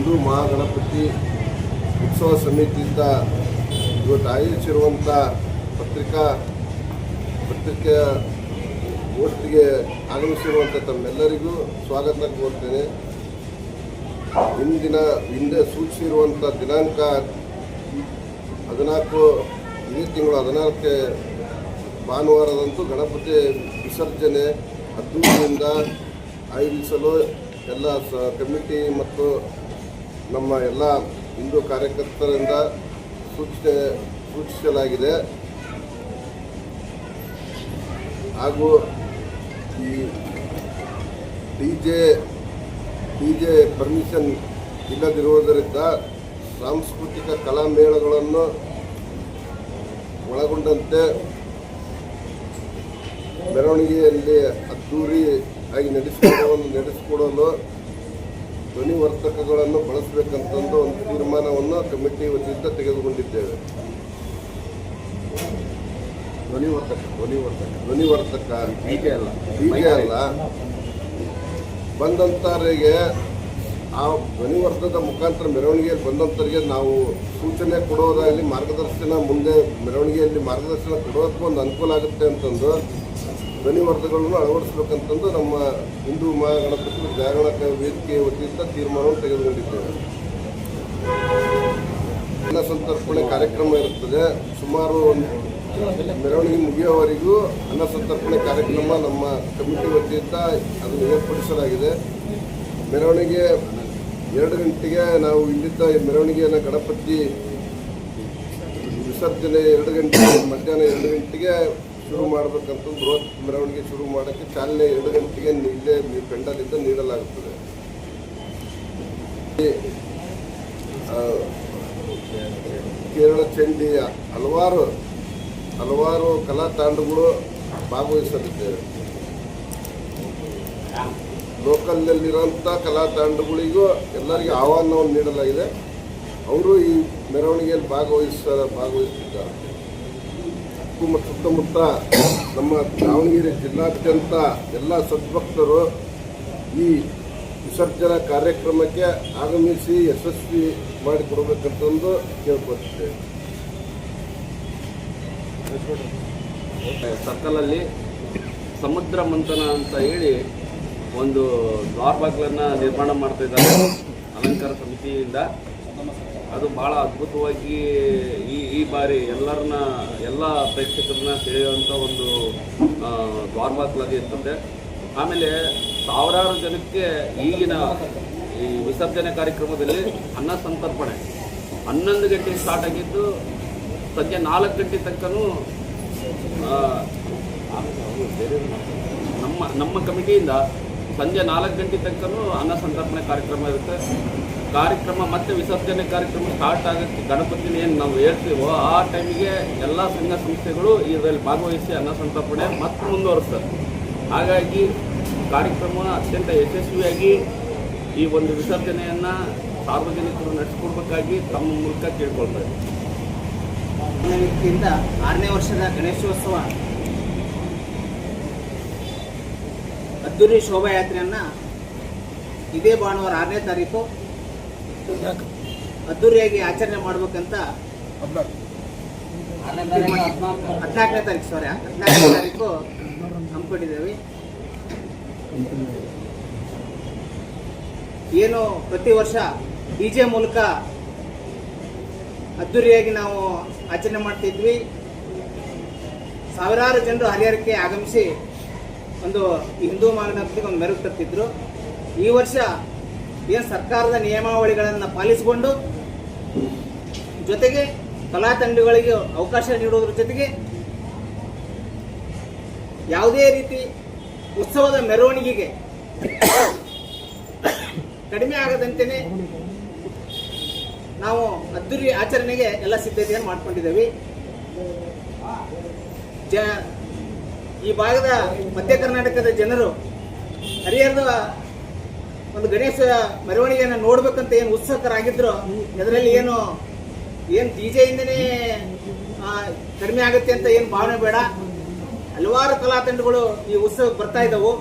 ಹಿಂದೂ ಮಹಾಗಣಪತಿ ಉತ್ಸವ ಸಮಿತಿಯಿಂದ ಇವತ್ತು ಆಯೋಜಿಸಿರುವಂಥ ಪತ್ರಿಕಾ ಪತ್ರಿಕೆಯ ಗೋಷ್ಠಿಗೆ ಆಗಮಿಸಿರುವಂಥ ತಮ್ಮೆಲ್ಲರಿಗೂ ಸ್ವಾಗತ ಕೋರ್ತೇನೆ. ಇಂದಿನ ಹಿಂದೆ ಸೂಚಿಸಿರುವಂಥ ದಿನಾಂಕ ಹದಿನಾಲ್ಕು, ಇದೇ ತಿಂಗಳು ಹದಿನಾಲ್ಕಕ್ಕೆ ಭಾನುವಾರದಂತೂ ಗಣಪತಿ ವಿಸರ್ಜನೆ ಅದ್ದೂರಿಯಿಂದ ಆಯೋಜಿಸಲು ಎಲ್ಲ ಸ, ಕಮಿಟಿ ಮತ್ತು ನಮ್ಮ ಎಲ್ಲ ಹಿಂದೂ ಕಾರ್ಯಕರ್ತರಿಂದ ಸೂಚನೆ ಸೂಚಿಸಲಾಗಿದೆ. ಹಾಗೂ ಈ D J D J permission ಇಲ್ಲದಿರುವುದರಿಂದ ಸಾಂಸ್ಕೃತಿಕ ಕಲಾ ಮೇಳಗಳನ್ನು ಒಳಗೊಂಡಂತೆ ಮೆರವಣಿಗೆಯಲ್ಲಿ ಅದ್ದೂರಿ ಆಗಿ ನಡೆಸಿಕೊಡುವನ್ನು ನಡೆಸಿಕೊಡಲು ಧ್ವನಿವರ್ಧಕಗಳನ್ನು ಬಳಸಬೇಕಂತಂದು ಒಂದು ತೀರ್ಮಾನವನ್ನು ಕಮಿಟಿ ವತಿಯಿಂದ ತೆಗೆದುಕೊಂಡಿದ್ದೇವೆ. ಧ್ವನಿವರ್ತಕ ಧ್ವನಿವರ್ತಕ ಧ್ವನಿವರ್ತಕ ಹೀಗೆ ಅಲ್ಲ. ಹೀಗೆ ಅಲ್ಲ. ಆ ಧ್ವನಿವರ್ಧದ ಮುಖಾಂತರ ಮೆರವಣಿಗೆಯಲ್ಲಿ ಬಂದಂತರಿಗೆ ನಾವು ಸೂಚನೆ ಕೊಡೋದಾಗಲಿ ಮಾರ್ಗದರ್ಶನ ಮುಂದೆ ಮೆರವಣಿಗೆಯಲ್ಲಿ ಮಾರ್ಗದರ್ಶನ ಕೊಡೋದಕ್ಕೂ ಒಂದು ಅನುಕೂಲ ಆಗುತ್ತೆ ಅಂತಂದು ಧ್ವನಿವರ್ಧಗಳನ್ನು ಅಳವಡಿಸಬೇಕಂತಂದು ನಮ್ಮ ಹಿಂದೂ ಮಹಾಗಣಪತಿ ಜಾಗರಣ ವೇದಿಕೆ ವತಿಯಿಂದ ತೀರ್ಮಾನವನ್ನು ತೆಗೆದುಕೊಂಡಿದ್ದೇವೆ. ಅನ್ನ ಸಂತರ್ಪಣೆ ಕಾರ್ಯಕ್ರಮ ಇರುತ್ತದೆ. ಸುಮಾರು ಒಂದು ಮೆರವಣಿಗೆ ಮುಗಿಯುವವರೆಗೂ ಅನ್ನ ಸಂತರ್ಪಣೆ ಕಾರ್ಯಕ್ರಮ ನಮ್ಮ ಕಮಿಟಿ ವತಿಯಿಂದ ಅದನ್ನು ಏರ್ಪಡಿಸಲಾಗಿದೆ. ಮೆರವಣಿಗೆ ಎರಡು ಗಂಟೆಗೆ ನಾವು ಇಲ್ಲಿದ್ದ ಮೆರವಣಿಗೆಯನ್ನು ಗಣಪತಿ ವಿಸರ್ಜನೆ ಎರಡು ಗಂಟೆ, ಮಧ್ಯಾಹ್ನ ಎರಡು ಗಂಟೆಗೆ ಶುರು ಮಾಡಬೇಕಂತ ಬೃಹತ್ ಮೆರವಣಿಗೆ ಶುರು ಮಾಡೋಕ್ಕೆ ಚಾಲನೆ ಎರಡು ಗಂಟೆಗೆ ಇಲ್ಲೇ ಪೆಂಡಲಿಂದ ನೀಡಲಾಗುತ್ತದೆ. ಕೇರಳ ಚಂಡಿ ಹಲವಾರು ಹಲವಾರು ಕಲಾ ತಾಂಡಗಳು ಭಾಗವಹಿಸಲಿದ್ದೇವೆ ಲೋಕಲ್ನಲ್ಲಿರೋಂಥ ಕಲಾ ತಾಂಡಗಳಿಗೂ ಎಲ್ಲರಿಗೂ ಆಹ್ವಾನವನ್ನು ನೀಡಲಾಗಿದೆ. ಅವರು ಈ ಮೆರವಣಿಗೆಯಲ್ಲಿ ಭಾಗವಹಿಸ ಭಾಗವಹಿಸಿದ್ದಾರೆ ಸುತ್ತು ಮತ್ತು ಸುತ್ತಮುತ್ತ ನಮ್ಮ ದಾವಣಗೆರೆ ಜಿಲ್ಲಾದ್ಯಂತ ಎಲ್ಲ ಸದ್ಭಕ್ತರು ಈ ವಿಸರ್ಜನಾ ಕಾರ್ಯಕ್ರಮಕ್ಕೆ ಆಗಮಿಸಿ ಯಶಸ್ವಿ ಮಾಡಿಕೊಡ್ಬೇಕಂತಂದು ಕೇಳ್ಕೊಳ್ತಿದ್ದೇವೆ. ಸರ್ಕಲಲ್ಲಿ ಸಮುದ್ರ ಮಂಥನ ಅಂತ ಹೇಳಿ ಒಂದು ದ್ವಾರ್ಬಾಗ್ಲನ್ನು ನಿರ್ಮಾಣ ಮಾಡ್ತಾ ಇದ್ದಾರೆ. ಅಲಂಕಾರ ಸಮಿತಿಯಿಂದ. ಅದು ಭಾಳ ಅದ್ಭುತವಾಗಿ ಬಾರಿ ಎಲ್ಲರನ್ನ ಎಲ್ಲ ಪ್ರೇಕ್ಷಕರನ್ನ ಸೆಳೆಯುವಂಥ ಒಂದು ಆ, ದ್ವಾರಬಾಗ್ಲಾಗಿ ಇರ್ತದೆ. ಆಮೇಲೆ ಸಾವಿರಾರು ಜನಕ್ಕೆ ಈಗಿನ ಈ ವಿಸರ್ಜನೆ ಕಾರ್ಯಕ್ರಮದಲ್ಲಿ ಅನ್ನ ಸಂತರ್ಪಣೆ. ಹನ್ನೊಂದು ಗಂಟೆಗೆ ಸ್ಟಾರ್ಟ್ ಆಗಿದ್ದು ಸಂಜೆ ನಾಲ್ಕು ಗಂಟೆ ತನಕನೂ ನಮ್ಮ ನಮ್ಮ ಕಮಿಟಿಯಿಂದ ಸಂಜೆ ನಾಲ್ಕು ಗಂಟೆ ತನಕನೂ ಅನ್ನ ಸಂತರ್ಪಣೆ ಕಾರ್ಯಕ್ರಮ ಇರುತ್ತೆ. ಕಾರ್ಯಕ್ರಮ ಮತ್ತೆ ವಿಸರ್ಜನೆ ಕಾರ್ಯಕ್ರಮ ಸ್ಟಾರ್ಟ್ ಆಗೋಕ್ಕೆ ಗಣಪತಿನ ಏನು ನಾವು ಹೇಳ್ತೀವೋ ಆ ಟೈಮಿಗೆ ಎಲ್ಲ ಸಂಘ ಸಂಸ್ಥೆಗಳು ಇದರಲ್ಲಿ ಭಾಗವಹಿಸಿ ಅನ್ನ ಸಂತರ್ಪಣೆ ಮತ್ತೆ ಮುಂದುವರಿಸ್ತಾರೆ. ಹಾಗಾಗಿ ಕಾರ್ಯಕ್ರಮ ಅತ್ಯಂತ ಯಶಸ್ವಿಯಾಗಿ ಈ ಒಂದು ವಿಸರ್ಜನೆಯನ್ನು ಸಾರ್ವಜನಿಕರು ನಡೆಸ್ಕೊಡ್ಬೇಕಾಗಿ ತಮ್ಮ ಮೂಲಕ ಕೇಳ್ಕೊಳ್ತಾರೆ. ವ್ಯಕ್ತಿಯಿಂದ ಆರನೇ ವರ್ಷದ ಗಣೇಶೋತ್ಸವ ಅದ್ದೂರಿ ಶೋಭಾಯಾತ್ರೆಯನ್ನು ಇದೇ ಭಾನುವಾರ ಆರನೇ ತಾರೀಕು ಅದ್ದೂರಿಯಾಗಿ ಆಚರಣೆ ಮಾಡ್ಬೇಕಂತ ಹದಿನಾಲ್ಕನೇ ತಾರೀಕು ಸಾರಿ ಹದಿನಾಲ್ಕನೇ ತಾರೀಕು ಹಮ್ಮಿಕೊಂಡಿದ್ದೇವೆ. ಏನು ಪ್ರತಿ ವರ್ಷ ಡಿ ಜೆ ಮೂಲಕ ಅದ್ದೂರಿಯಾಗಿ ನಾವು ಆಚರಣೆ ಮಾಡ್ತಿದ್ವಿ. ಸಾವಿರಾರು ಜನರು ಹರಿಹರಕ್ಕೆ ಆಗಮಿಸಿ ಒಂದು ಹಿಂದೂ ಮಾನವತೆಗೆ ಒಂದು ಮೆರುಗು ತರ್ತಿದ್ರು. ಈ ವರ್ಷ ಏನು ಸರ್ಕಾರದ ನಿಯಮಾವಳಿಗಳನ್ನು ಪಾಲಿಸಿಕೊಂಡು ಜೊತೆಗೆ ಕಲಾ ತಂಡಗಳಿಗೆ ಅವಕಾಶ ನೀಡುವುದರ ಜೊತೆಗೆ ಯಾವುದೇ ರೀತಿ ಉತ್ಸವದ ಮೆರವಣಿಗೆಗೆ ಕಡಿಮೆ ಆಗದಂತೆಯೇ ನಾವು ಅದ್ದೂರಿ ಆಚರಣೆಗೆ ಎಲ್ಲ ಸಿದ್ಧತೆಯನ್ನು ಮಾಡಿಕೊಂಡಿದ್ದೇವೆ. ಜ ಈ ಭಾಗದ ಮಧ್ಯ ಕರ್ನಾಟಕದ ಜನರು ಹರಿಹರದ ಒಂದು ಗಣೇಶ ಮೆರವಣಿಗೆಯನ್ನು ನೋಡ್ಬೇಕಂತ ಏನು ಉತ್ಸುಕರಾಗಿದ್ರು, ಅದರಲ್ಲಿ ಏನು ಏನು ಡಿ ಇಂದನೇ ಕಡಿಮೆ ಆಗುತ್ತೆ ಅಂತ ಏನು ಭಾವನೆ ಬೇಡ. ಹಲವಾರು ಕಲಾ ತಂಡಗಳು ಈ ಉತ್ಸವಕ್ಕೆ ಬರ್ತಾ ಇದ್ದವು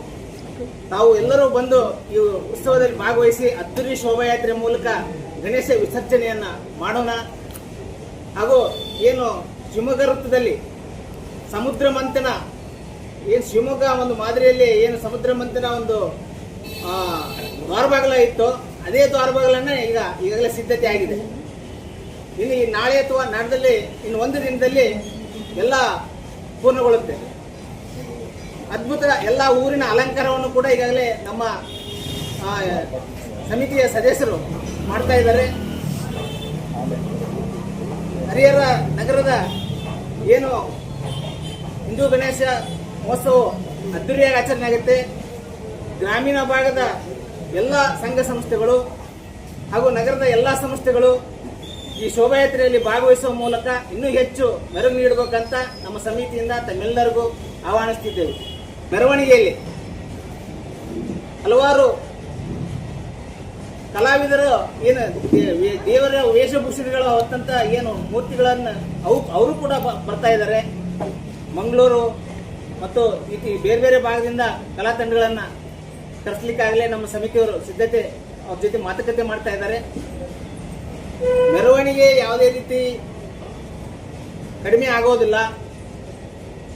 ತಾವು ಎಲ್ಲರೂ ಬಂದು ಈ ಉತ್ಸವದಲ್ಲಿ ಭಾಗವಹಿಸಿ ಅದ್ದೂರಿ ಶೋಭಾಯಾತ್ರೆ ಮೂಲಕ ಗಣೇಶ ವಿಸರ್ಜನೆಯನ್ನ ಮಾಡೋಣ. ಹಾಗೂ ಏನು ಶಿವಮೊಗ್ಗ ವೃತ್ತದಲ್ಲಿ ಸಮುದ್ರ ಮಂಥನ, ಏನು ಶಿವಮೊಗ್ಗ ಒಂದು ಮಾದರಿಯಲ್ಲಿ ಏನು ಸಮುದ್ರ ಮಂಥನ ಒಂದು ದ್ವಾರಬಾಗಲ ಇತ್ತು. ಅದೇ ದ್ವಾರಬಾಗಲನ್ನ ಈಗ ಈಗಾಗಲೇ ಸಿದ್ಧತೆ ಆಗಿದೆ. ಇಲ್ಲಿ ನಾಳೆ ಅಥವಾ ನಾಡದಲ್ಲಿ, ಇನ್ನು ಒಂದು ದಿನದಲ್ಲಿ ಎಲ್ಲ ಪೂರ್ಣಗೊಳ್ಳುತ್ತೆ. ಅದ್ಭುತ ಎಲ್ಲ ಊರಿನ ಅಲಂಕಾರವನ್ನು ಕೂಡ ಈಗಾಗಲೇ ನಮ್ಮ ಸಮಿತಿಯ ಸದಸ್ಯರು ಮಾಡ್ತಾ ಇದ್ದಾರೆ. ಹರಿಹರ ನಗರದ ಏನು ಹಿಂದೂ ಗಣೇಶ ಮಹೋತ್ಸವ ಅದ್ದೂರಿಯಾಗಿ ಆಚರಣೆ ಆಗುತ್ತೆ. ಗ್ರಾಮೀಣ ಭಾಗದ ಎಲ್ಲ ಸಂಘ ಸಂಸ್ಥೆಗಳು ಹಾಗೂ ನಗರದ ಎಲ್ಲ ಸಂಸ್ಥೆಗಳು ಈ ಶೋಭಾಯಾತ್ರೆಯಲ್ಲಿ ಭಾಗವಹಿಸುವ ಮೂಲಕ ಇನ್ನೂ ಹೆಚ್ಚು ಮೆರುಗು ನೀಡಬೇಕಂತ ನಮ್ಮ ಸಮಿತಿಯಿಂದ ತಮ್ಮೆಲ್ಲರಿಗೂ ಆಹ್ವಾನಿಸ್ತಿದ್ದೇವೆ. ಮೆರವಣಿಗೆಯಲ್ಲಿ ಹಲವಾರು ಕಲಾವಿದರು ಏನು ದೇವರ ವೇಷಭೂಷಣಗಳ ಹೊತ್ತಂತ ಏನು ಮೂರ್ತಿಗಳನ್ನು ಅವು, ಅವರು ಕೂಡ ಬರ್ತಾ ಇದ್ದಾರೆ. ಮಂಗಳೂರು ಮತ್ತು ಈ ಬೇರೆ ಬೇರೆ ಭಾಗದಿಂದ ಕಲಾ ತಂಡಗಳನ್ನು ತರಿಸ್ಲಿಕ್ಕಾಗಲೇ ನಮ್ಮ ಸಮಿತಿಯವರು ಸಿದ್ಧತೆ, ಅವ್ರ ಜೊತೆ ಮಾತುಕತೆ ಮಾಡ್ತಾ ಇದ್ದಾರೆ. ಮೆರವಣಿಗೆ ಯಾವುದೇ ರೀತಿ ಕಡಿಮೆ ಆಗೋದಿಲ್ಲ.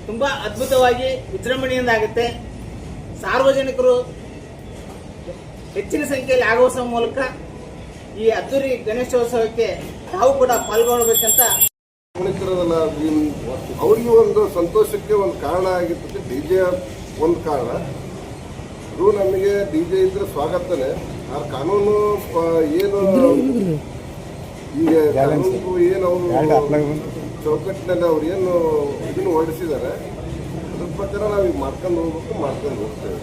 ತುಂಬಾ ಅದ್ಭುತವಾಗಿ ವಿಜೃಂಭಣೆಯಿಂದ ಆಗುತ್ತೆ. ಸಾರ್ವಜನಿಕರು ಹೆಚ್ಚಿನ ಸಂಖ್ಯೆಯಲ್ಲಿ ಆಗಮಿಸುವ ಮೂಲಕ ಈ ಅದ್ದೂರಿ ಗಣೇಶೋತ್ಸವಕ್ಕೆ ತಾವು ಕೂಡ ಪಾಲ್ಗೊಳ್ಳಬೇಕಂತ ಅವರಿಗೂ ಒಂದು ಸಂತೋಷಕ್ಕೆ ಒಂದು ಕಾರಣ ಆಗಿರ್ತದೆ. ಡಿ ಒಂದು ಕಾರಣ. ಇದು ನಮಗೆ ಡಿ ಜೆ ಇದ್ರೆ ಸ್ವಾಗತನೇ. ಆ ಕಾನೂನು ಏನು ಈಗ ಕಾನೂನು ಏನು ಅವರು ಚೌಕಟ್ಟಿನಲ್ಲಿ ಅವ್ರು ಏನು ಇದನ್ನು ಹೊರಡಿಸಿದ್ದಾರೆ ಅದ್ರ ಪ್ರಕಾರ ನಾವು ಈಗ ಮಾಡ್ಕೊಂಡು ಹೋಗ್ಬೇಕು ಮಾಡ್ಕೊಂಡು ಹೋಗ್ತೇವೆ.